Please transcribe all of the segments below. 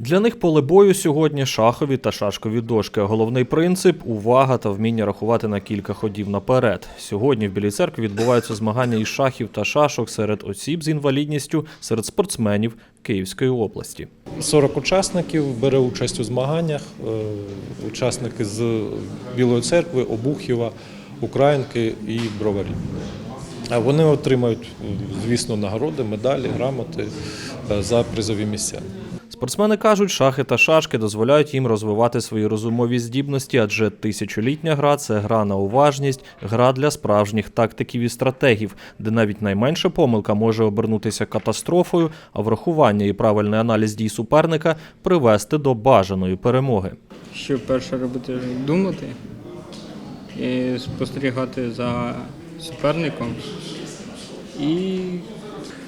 Для них поле бою сьогодні шахові та шашкові дошки. Головний принцип увага та вміння рахувати на кілька ходів наперед. Сьогодні в Білій церкві відбуваються змагання із шахів та шашок серед осіб з інвалідністю, серед спортсменів Київської області. 40 учасників бере участь у змаганнях. Е, Учасники з Білої церкви, Обухєва, Українки і Броварів. Вони отримають, звісно, нагороди, медалі, грамоти е, за призові місця. Спортсмени кажуть, шахи та шашки дозволяють їм розвивати свої розумові здібності, адже тисячолітня гра це гра на уважність, гра для справжніх тактиків і стратегів, де навіть найменша помилка може обернутися катастрофою, а врахування і правильний аналіз дій суперника привести до бажаної перемоги. що перше робити думати і спостерігати за суперником і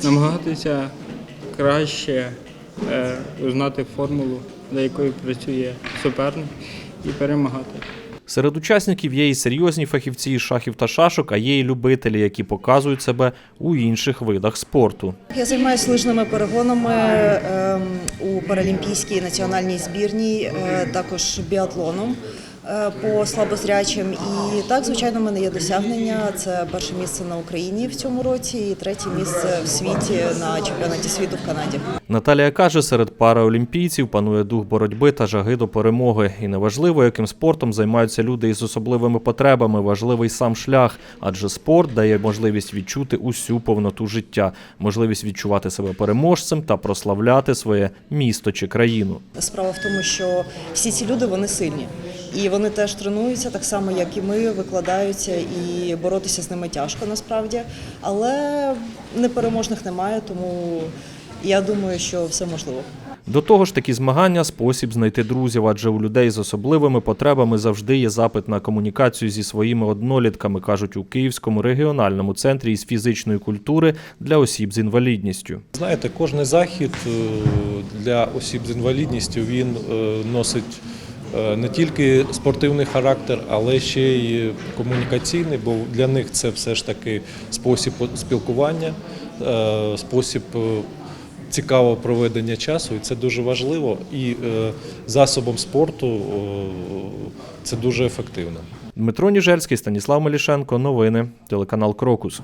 намагатися краще е, узнати формулу, за якою працює суперник, і перемагати. Серед учасників є і серйозні фахівці із шахів та шашок, а є і любителі, які показують себе у інших видах спорту. Я займаюся лижними перегонами ем, у паралімпійській національній збірній, е, також біатлоном по слабозрячим. І так, звичайно, в мене є досягнення. Це перше місце на Україні в цьому році і третє місце в світі на чемпіонаті світу в Канаді. Наталія каже, серед параолімпійців панує дух боротьби та жаги до перемоги. І неважливо, яким спортом займаються люди із особливими потребами, важливий сам шлях, адже спорт дає можливість відчути усю повноту життя, можливість відчувати себе переможцем та прославляти своє місто чи країну. Справа в тому, що всі ці люди вони сильні, і вони теж тренуються так само, як і ми, викладаються, і боротися з ними тяжко насправді. Але непереможних немає, тому я думаю, що все можливо. До того ж, такі змагання спосіб знайти друзів, адже у людей з особливими потребами завжди є запит на комунікацію зі своїми однолітками, кажуть у Київському регіональному центрі із фізичної культури для осіб з інвалідністю. Знаєте, кожний захід е, для осіб з інвалідністю він е, носить не тільки спортивний характер, але ще й комунікаційний, бо для них це все ж таки спосіб спілкування, е, спосіб е, цікавого проведення часу, і це дуже важливо. І е, засобом спорту е, це дуже ефективно. Дмитро Ніжельський, Станіслав Мелішенко. Новини. Телеканал Крокус.